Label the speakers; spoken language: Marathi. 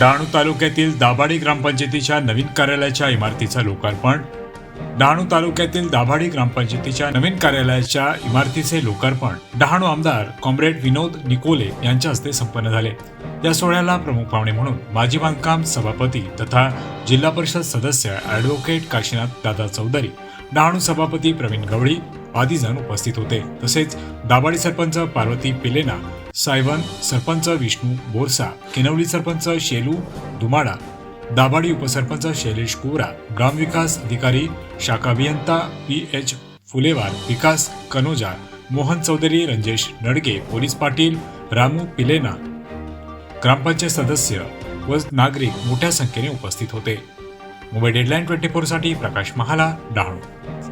Speaker 1: डहाणू तालुक्यातील दाभाडी ग्रामपंचायतीच्या नवीन कार्यालयाच्या इमारतीचं लोकार्पण. डहाणू तालुक्यातील दाभाडी ग्रामपंचायतीच्या नवीन कार्यालयाच्या इमारतीचे लोकार्पण. डहाणू आमदार कॉम्रेड विनोद निकोले यांच्या हस्ते संपन्न झाले. या सोहळ्याला प्रमुख पाहुणे म्हणून माजी बांधकाम सभापती तथा जिल्हा परिषद सदस्य ॲडव्होकेट काशीनाथ दादा चौधरी डहाणू सभापती प्रवीण गवळी आदी जण उपस्थित होते. तसेच दाभाडी सरपंच पार्वती पिलेना सायवन सरपंच विष्णू बोरसा किनवली सरपंच शेलू दुमाडा दाभाडी उपसरपंच शैलेश कुवरा ग्रामविकास अधिकारी शाखा अभियंता P H Fulewar Vikas Kanoja Mohan Chaudhari Ranjesh Nadge police Patil Ramu Pilena ग्रामपंचायत सदस्य व नागरिक मोठ्या संख्येने उपस्थित होते. मुंबई डेडलाईन ट्वेंटी फोरसाठी प्रकाश महाला डहाणू